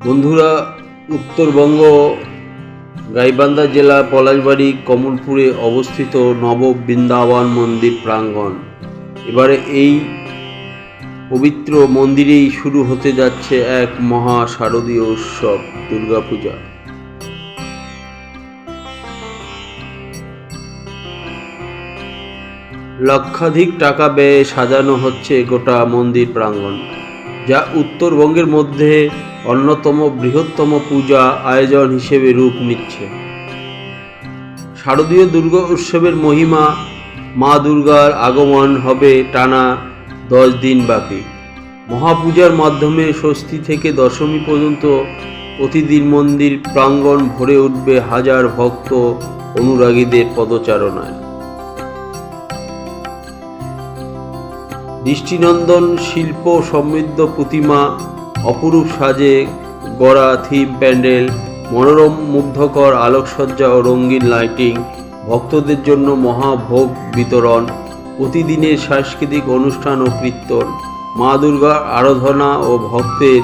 বন্ধুরা, উত্তরবঙ্গ, গাইবান্ধা জেলা, পলাশবাড়ি, কমলপুরে অবস্থিত নব বৃন্দাবন মন্দির প্রাঙ্গণ। এবারে এই পবিত্র মন্দিরেই শুরু হতে যাচ্ছে এক মহা শারদীয় উৎসব, দুর্গাপূজা। লক্ষাধিক টাকা ব্যয়ে সাজানো হচ্ছে গোটা মন্দির প্রাঙ্গণ, যা উত্তরবঙ্গের মধ্যে অন্যতম বৃহত্তম পূজা আয়োজন হিসেবে রূপ নিচ্ছে। শারদীয় দুর্গা উৎসবের মহিমা মা দুর্গার আগমন হবে টানা দশ দিন ব্যাপী মহাপূজার মাধ্যমে ষষ্ঠী থেকে দশমী পর্যন্ত প্রতিদিন মন্দির প্রাঙ্গণ ভরে উঠবে হাজার ভক্ত অনুরাগীদের পদচারণায়। দৃষ্টিনন্দন শিল্প সমৃদ্ধ প্রতিমা অপরূপ সাজে, গড়া থিম প্যান্ডেল, মনোরম মুগ্ধকর আলোকসজ্জা ও রঙিন লাইটিং, ভক্তদের জন্য মহাভোগ বিতরণ, প্রতিদিনের সাংস্কৃতিক অনুষ্ঠান ও কীর্তন, মা দুর্গার আরাধনা ও ভক্তের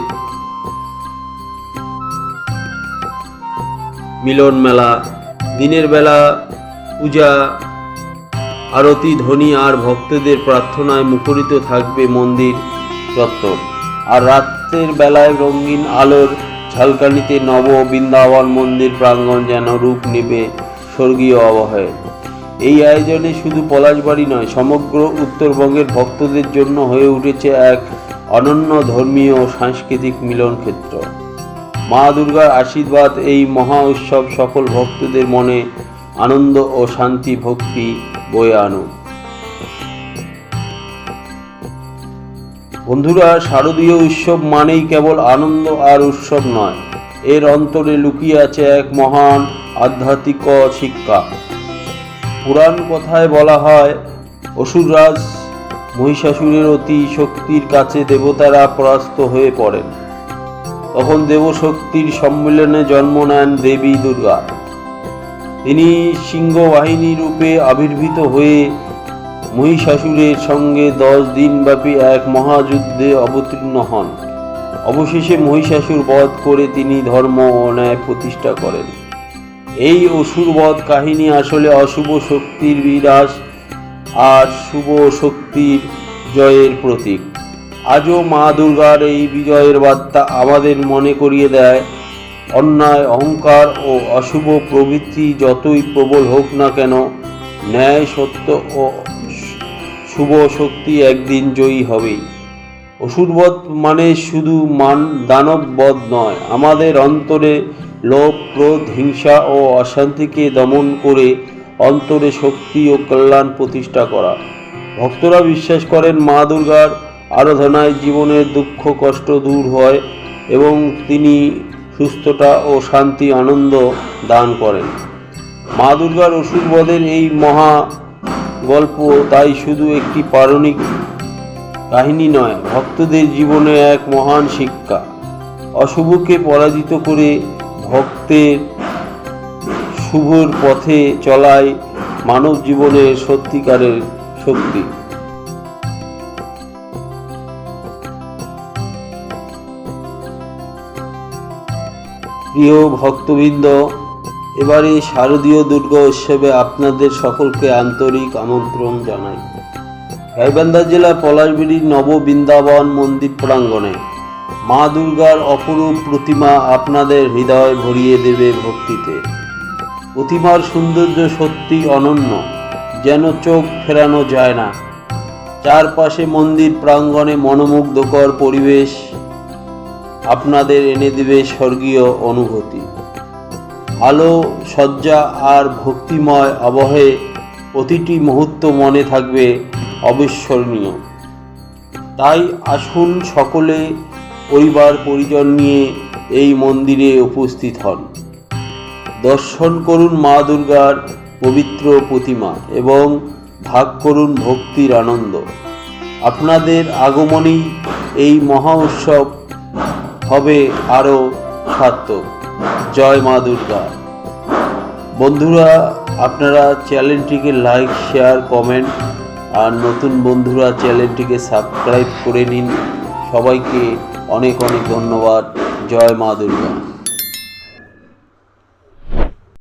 মিলন মেলা, দিনের বেলা পূজা, আরতি, ধ্বনি আর ভক্তদের প্রার্থনায় মুখরিত থাকবে মন্দির চত্বর আর রাত্রের বেলায় রঙিন আলোর ঝলকানিতে নব বৃন্দাবন মন্দির প্রাঙ্গণ যেন রূপ নেবে স্বর্গীয় আবহাওয়ায় এই আয়োজনে শুধু পলাশবাড়ি নয়, সমগ্র উত্তরবঙ্গের ভক্তদের জন্য হয়ে উঠেছে এক অনন্য ধর্মীয় ও সাংস্কৃতিক মিলন ক্ষেত্র। মা দুর্গার আশীর্বাদ এই মহা উৎসব সকল ভক্তদের মনে আনন্দ ও শান্তি ভক্তি বয়ে আনুক। বন্ধুরা, শারদীয় উৎসব মানেই কেবল আনন্দ আর উৎসব নয়। এর অন্তরে লুকিয়ে আছে এক মহান আধ্যাত্মিক শিক্ষা। পুরাণ কথায় বলা হয়, অসুররাজ মহিষাসুরের অতি শক্তির কাছে দেবতারা পরাস্ত হয়ে পড়েন। তখন দেবশক্তির সম্মেলনে জন্ম নেন দেবী দুর্গা। তিনি সিংহবাহিনী রূপে আবির্ভূত হয়ে মহিষাসুরের সঙ্গে দশ দিনব্যাপী এক মহাযুদ্ধে অবতীর্ণ হন। অবশেষে মহিষাসুর বধ করে তিনি ধর্ম ও ন্যায় প্রতিষ্ঠা করেন। এই অসুরবধ কাহিনী আসলে অশুভ শক্তির বিরাস আর শুভ শক্তির জয়ের প্রতীক। আজও মা দুর্গার এই বিজয়ের বার্তা আমাদের মনে করিয়ে দেয়, অন্যায়, অহংকার ও অশুভ প্রবৃত্তি যতই প্রবল হোক না কেন, ন্যায়, সত্য ও শুভ শক্তি একদিন জয়ী হবেই। অসুরবধ মানে শুধু মান, দানববধ নয়, আমাদের অন্তরে লোভ, ক্রোধ, হিংসা ও অশান্তিকে দমন করে অন্তরে শক্তি ও কল্যাণ প্রতিষ্ঠা করা। ভক্তরা বিশ্বাস করেন মা দুর্গার আরাধনায় জীবনের দুঃখ, কষ্ট দূর হয় এবং তিনি সুস্থতা ও শান্তি, আনন্দ দান করেন। মা দুর্গার অসুরবধের এই মহা গল্প, তাই শুধু একটি পারণিক কাহিনী নয়, ভক্তদের জীবনে এক মহান শিক্ষা। অশুভকে পরাজিত করে ভক্তের শুভর পথে চলায় মানব জীবনের সত্যিকারের শক্তি। প্রিয় ভক্তবৃন্দ এবারে শারদীয় দুর্গা উৎসবে আপনাদের সকলকে আন্তরিক আমন্ত্রণ জানাই। গাইবান্ধা জেলা পলাশবিড়ির নব বৃন্দাবন মন্দির প্রাঙ্গণে মা দুর্গার অপরূপ প্রতিমা আপনাদের হৃদয় ভরিয়ে দেবে ভক্তিতে। প্রতিমার সৌন্দর্য সত্যি অনন্য, যেন চোখ ফেরানো যায় না। চারপাশে মন্দির প্রাঙ্গণে মনোমুগ্ধকর পরিবেশ আপনাদের এনে দেবে স্বর্গীয় অনুভূতি। আলো সজ্জা আর ভক্তিময় আবহে প্রতিটি মুহূর্ত মনে থাকবে অবিস্মরণীয়। তাই আসুন সকলে পরিবার পরিজন নিয়ে এই মন্দিরে উপস্থিত হন। দর্শন করুন মা দুর্গার পবিত্র প্রতিমা এবং ভাগ করুন ভক্তির আনন্দ। আপনাদের আগমনেই এই মহা উৎসব হবে আরও সার্থক। জয় মা দুর্গা। বন্ধুরা, আপনারা চ্যানেলটিকে লাইক শেয়ার কমেন্ট আর নতুন বন্ধুরা চ্যানেলটিকে সাবস্ক্রাইব করে নিন। সবাইকে অনেক অনেক ধন্যবাদ। জয় মা দুর্গা।